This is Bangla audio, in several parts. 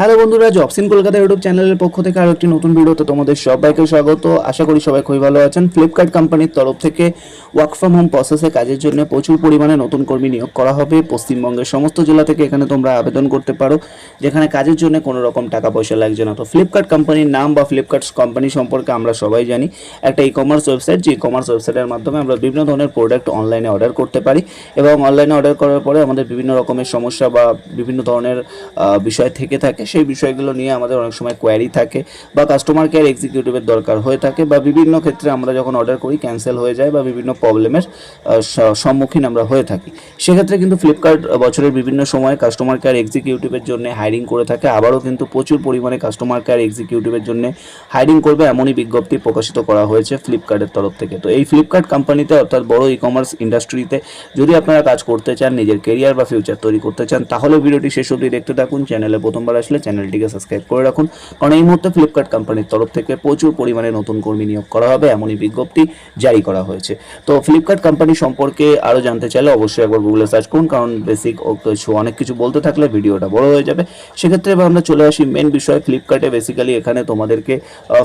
হ্যালো বন্ধুরা জবসিন কলকাতা ইউটিউব চ্যানেলের পক্ষ থেকে আরও একটি নতুন ভিডিওতে তোমাদের সবাইকে স্বাগত। আশা করি সবাই খুবই ভালো আছেন। ফ্লিপকার্ট কোম্পানির তরফ থেকে ওয়ার্ক ফ্রম হোম প্রসেসে কাজের জন্য প্রচুর পরিমাণে নতুন কর্মী নিয়োগ করা হবে। পশ্চিমবঙ্গের সমস্ত জেলা থেকে এখানে তোমরা আবেদন করতে পারো, যেখানে কাজের জন্য কোনো রকম টাকা পয়সা লাগছে না। তো ফ্লিপকার্ট কোম্পানির নাম বা ফ্লিপকার্ট কোম্পানি সম্পর্কে আমরা সবাই জানি। একটা ই কমার্স ওয়েবসাইট যে ই কমার্স ওয়েবসাইটের মাধ্যমে আমরা বিভিন্ন ধরনের প্রোডাক্ট অনলাইনে অর্ডার করতে পারি এবং অনলাইনে অর্ডার করার পরে আমাদের বিভিন্ন রকমের সমস্যা বা বিভিন্ন ধরনের বিষয় থেকে থাকে সেই বিষয়গুলো নিয়ে আমাদের অনেক সময় কোয়ারি থাকে বা কাস্টমার কেয়ার এক্সিকিউটিভের দরকার হয়ে থাকে বা বিভিন্ন ক্ষেত্রে আমরা যখন অর্ডার করি ক্যান্সেল হয়ে যায় বা বিভিন্ন প্রবলেমের সম্মুখীন আমরা হয়ে থাকি। সেক্ষেত্রে কিন্তু ফ্লিপকার্ট বছরের বিভিন্ন সময় কাস্টমার কেয়ার এক্সিকিউটিভের জন্য হায়ারিং করে থাকে। আবারও কিন্তু প্রচুর পরিমাণে কাস্টমার কেয়ার এক্সিকিউটিভের জন্য হায়ারিং করবে এমনই বিজ্ঞপ্তি প্রকাশিত করা হয়েছে ফ্লিপকার্টের তরফ থেকে। তো এই ফ্লিপকার্ট কোম্পানিতে অর্থাৎ বড় ই কমার্স ইন্ডাস্ট্রিতে যদি আপনারা কাজ করতে চান, নিজের কেরিয়ার বা ফিউচার তৈরি করতে চান তাহলে ভিডিওটি শেষ অবধি দেখতে থাকুন। চ্যানেলে প্রথমবার আসলে চ্যানেলটিকে সাবস্ক্রাইব করে রাখুন। কারণ এই মুহূর্তে ফ্লিপকার্ট কোম্পানির তরফ থেকে প্রচুর পরিমাণে নতুন কর্মী নিয়োগ করা হবে, এমনই বিজ্ঞপ্তি জারি করা হয়েছে। তো ফ্লিপকার্ট কোম্পানি সম্পর্কে আরও জানতে চাইলে অবশ্যই একবার গুগলে সার্চ করুন, কারণ বেসিক কিছু, অনেক কিছু বলতে থাকলে ভিডিওটা বড় হয়ে যাবে। সেক্ষেত্রে আমরা চলে আসি মেন বিষয়। ফ্লিপকার্টে বেসিক্যালি এখানে তোমাদেরকে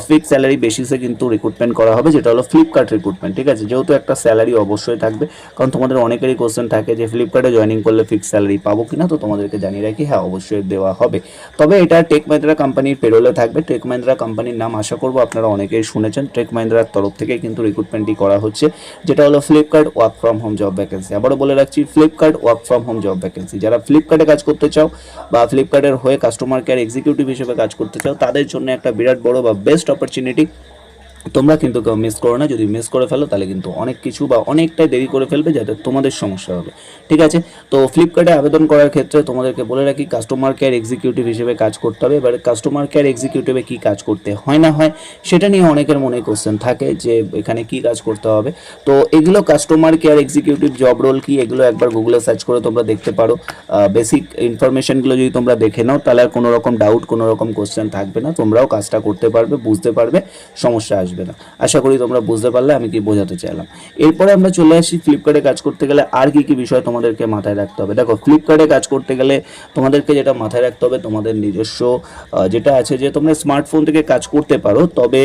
ফিক্স স্যালারি বেসিসে কিন্তু রিক্রুটমেন্ট করা হবে, যেটা হলো ফ্লিপকার্ট রিক্রুটমেন্ট ঠিক আছে? যেহেতু একটা স্যালারি অবশ্যই থাকবে, কারণ তোমাদের অনেকেরই কোশ্চেন থাকে যে ফ্লিপকার্টে জয়েনিং করলে ফিক্স স্যালারি পাবো কিনা, তো তোমাদেরকে জানিয়ে রাখি হ্যাঁ অবশ্যই দেওয়া হবে। তবে এটা টেক মহিন্দ্রা কোম্পানির পেরোলে থাকবে। টেক মহিন্দ্রা কোম্পানির নাম আশা করব আপনারা অনেকেই শুনেছেন। টেক মহিন্দ্রার তরফ থেকে কিন্তু রিক্রুটমেন্টটি করা হচ্ছে, যেটা হলো Flipkart work from home job vacancy আবারও বলে রাখছি Flipkart work from home job vacancy যারা ফ্লিপকার্টে কাজ করতে চাও বা ফ্লিপকার্টের হয়ে কাস্টমার কেয়ার এক্সিকিউটিভ হিসেবে কাজ করতে চাও, তাদের জন্য একটা বিরাট বড় বা বেস্ট অপরচুনিটি তোমরা কিন্তু কেউ মিস করো না, যদি মিস করে ফেলো তাহলে কিন্তু অনেক কিছু বা অনেকটাই দেরি করে ফেলবে যাতে তোমাদের সমস্যা হবে। ঠিক আছে? তো ফ্লিপকার্টে আবেদন করার ক্ষেত্রে তোমাদেরকে বলে রাখি কাস্টমার কেয়ার এক্সিকিউটিভ হিসেবে কাজ করতে হবে। এবার কাস্টমার কেয়ার এক্সিকিউটিভে কী কাজ করতে হয় না হয়, সেটা নিয়ে অনেকের মনে কোশ্চেন থাকে যে এখানে কি কাজ করতে হবে। তো এগুলো customer care executive job role কি, এগুলো একবার গুগলে সার্চ করে তোমরা দেখতে পারো। বেসিক ইনফরমেশনগুলো যদি তোমরা দেখে নাও, তাহলে আর কোনো রকম ডাউট কোনো রকম কোশ্চেন থাকবে না। তোমরাও কাজটা করতে পারবে, বুঝতে পারবে, সমস্যা আসবে। না। আশা করি তোমরা বুঝতে পারলে, আমি কি বোঝাতে চাইলাম। এরপরে আমরা চলে আসি ফ্লিপকার্টে কাজ করতে গেলে আর কি কি বিষয় তোমাদেরকে মাথায় রাখতে হবে। দেখো ফ্লিপকার্টে কাজ করতে গেলে তোমাদেরকে যেটা মাথায় রাখতে হবে তোমাদের নিজস্ব যেটা আছে যে তোমরা স্মার্টফোন থেকে কাজ করতে পারো, তবে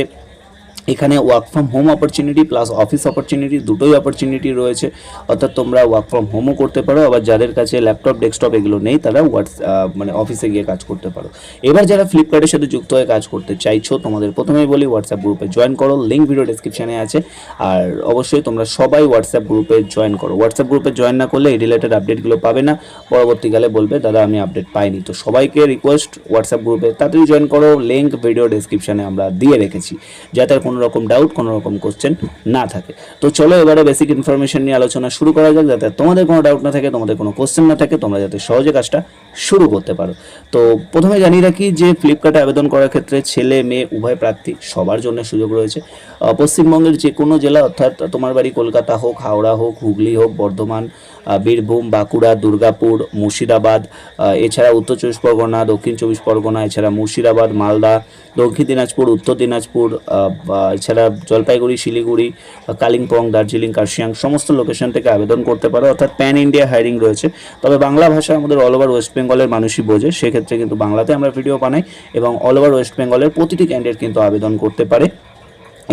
এখানে work from home opportunity plus office opportunity দুটোই অপরচুনিটি রয়েছে। অর্থাৎ তোমরা ওয়ার্ক ফ্রম হোমও করতে পারো, আবার যাদের কাছে ল্যাপটপ ডেস্কটপ এগুলো নেই তারা হোয়াটস মানে অফিসে গিয়ে কাজ করতে পারো। এবার যারা ফ্লিপকার্টের সাথে যুক্ত হয়ে কাজ করতে চাইছো, তোমাদের প্রথমেই বলি হোয়াটসঅ্যাপ গ্রুপে জয়েন করো লিঙ্ক ভিডিও ডেসক্রিপশনে আছে। আর অবশ্যই তোমরা সবাই হোয়াটসঅ্যাপ গ্রুপে জয়েন করো। হোয়াটসঅ্যাপ গ্রুপে জয়েন না করলে এই রিলেটেড আপডেটগুলো পাবে না। পরবর্তীকালে বলবে, দাদা, আমি আপডেট পাইনি। তো সবাইকে রিকোয়েস্ট হোয়াটসঅ্যাপ গ্রুপে তাড়াতাড়ি জয়েন করো লিঙ্ক ভিডিও ডেসক্রিপশনে আমরা দিয়ে রেখেছি। যাতে কোনো রকম ডাউট কোনো রকম কোশ্চেন না থাকে। তো চলো এবারে বেসিক ইনফরমেশন নিয়ে আলোচনা শুরু করা যাক, যাতে তোমাদের কোনো ডাউট না থাকে, তোমাদের কোনো কোশ্চেন না থাকে, তোমরা যাতে সহজে কাজটা শুরু করতে পারো। তো প্রথমে জানিয়ে রাখি যে ফ্লিপকার্টে আবেদন করার ক্ষেত্রে ছেলে, মেয়ে, উভয় প্রার্থী সবার জন্য সুযোগ রয়েছে। পশ্চিমবঙ্গের যে কোনো জেলা, অর্থাৎ তোমার বাড়ি কলকাতা হোক, হাওড়া হোক, হুগলি হোক, বর্ধমান বীরভূম, বাঁকুড়া, দুর্গাপুর, মুর্শিদাবাদ এছাড়া উত্তর চব্বিশ পরগনা, দক্ষিণ চব্বিশ পরগনা, এছাড়া মুর্শিদাবাদ, মালদা, দক্ষিণ দিনাজপুর, উত্তর দিনাজপুর এছাড়া জলপাইগুড়ি, শিলিগুড়ি কালিম্পং, দার্জিলিং, কার্শিয়াং, সমস্ত লোকেশন থেকে আবেদন করতে পারো। অর্থাৎ প্যান ইন্ডিয়া হায়ারিং রয়েছে। তবে বাংলা ভাষা আমাদের অল ওভার ওয়েস্ট বেঙ্গলের মানুষই বোঝে। সেক্ষেত্রে কিন্তু বাংলাতে আমরা ভিডিও বানাই এবং অল ওভার ওয়েস্ট বেঙ্গলের প্রতিটি ক্যান্ডিডেট কিন্তু আবেদন করতে পারে।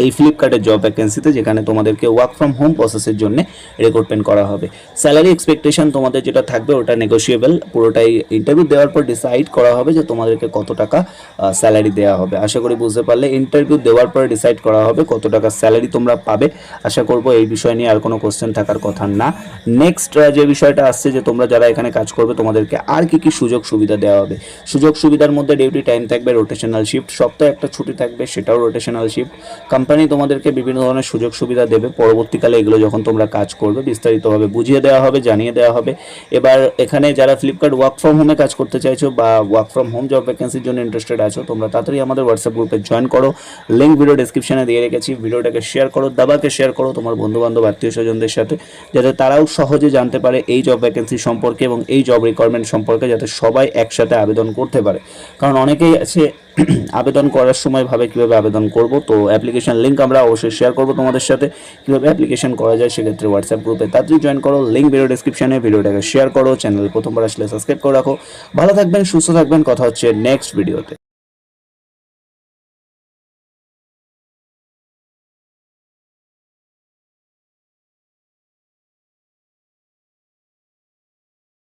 এই ফ্লিপকার্টের জব ভ্যাকেন্সিতে যেখানে তোমাদেরকে ওয়ার্ক ফ্রম হোম প্রসেসের জন্য রিক্রুটমেন্ট করা হবে। স্যালারি এক্সপেকটেশন তোমাদের যেটা থাকবে ওটা নেগোসিয়েবল পুরোটাই ইন্টারভিউ দেওয়ার পর ডিসাইড করা হবে যে তোমাদেরকে কত টাকা স্যালারি দেওয়া হবে। আশা করি বুঝতে পারলে ইন্টারভিউ দেওয়ার পরে ডিসাইড করা হবে কত টাকা স্যালারি তোমরা পাবে। আশা করব এই বিষয় নিয়ে আর কোনো কোশ্চেন থাকার কথা না। নেক্সট যে বিষয়টা আসছে যে তোমরা যারা এখানে কাজ করবে, তোমাদেরকে আর কি কি সুযোগ সুবিধা দেওয়া হবে। সুযোগ সুবিধার মধ্যে ডিউটি টাইম থাকবে রোটেশনাল শিফট সপ্তাহে একটা ছুটি থাকবে, সেটাও রোটেশনাল শিফট কোম্পানি তোমাদেরকে বিভিন্ন ধরনের সুযোগ সুবিধা দেবে। পরবর্তীকালে এগুলো যখন তোমরা কাজ করবে, বিস্তারিতভাবে বুঝিয়ে দেওয়া হবে, জানিয়ে দেওয়া হবে। এবার এখানে যারা ফ্লিপকার্ট ওয়ার্ক ফ্রম হোমে কাজ করতে চাইছো বা ওয়ার্ক ফ্রম হোম জব ভ্যাকেন্সির জন্য ইন্টারেস্টেড আছো, তোমরা তাড়াতাড়ি আমাদের হোয়াটসঅ্যাপ গ্রুপে জয়েন করো। লিঙ্ক ভিডিও ডিসক্রিপশনে দিয়ে রেখেছি। ভিডিওটাকে শেয়ার করো, দাবাকে শেয়ার করো তোমার বন্ধু বান্ধব আত্মীয় স্বজনদের সাথে, যাতে তারাও সহজে জানতে পারে এই জব ভ্যাকেন্সি সম্পর্কে এবং এই জব রিকোয়ারমেন্ট সম্পর্কে, যাতে সবাই একসাথে আবেদন করতে পারে। কারণ অনেকেই আছে আবেদন করার সময় ভাবে কীভাবে আবেদন করব। তো অ্যাপ্লিকেশন লিঙ্ক আমরা অবশ্যই শেয়ার করব তোমাদের সাথে। কীভাবে অ্যাপ্লিকেশন করা যায় সেক্ষেত্রে হোয়াটসঅ্যাপ গ্রুপে তাড়াতাড়ি জয়েন করো। লিঙ্ক ভিডিও ডিসক্রিপশনে ভিডিওটাকে শেয়ার করো। চ্যানেল প্রথমবার আসলে সাবস্ক্রাইব করে রাখো। ভালো থাকবেন, সুস্থ থাকবেন। কথা হচ্ছে নেক্সট ভিডিওতে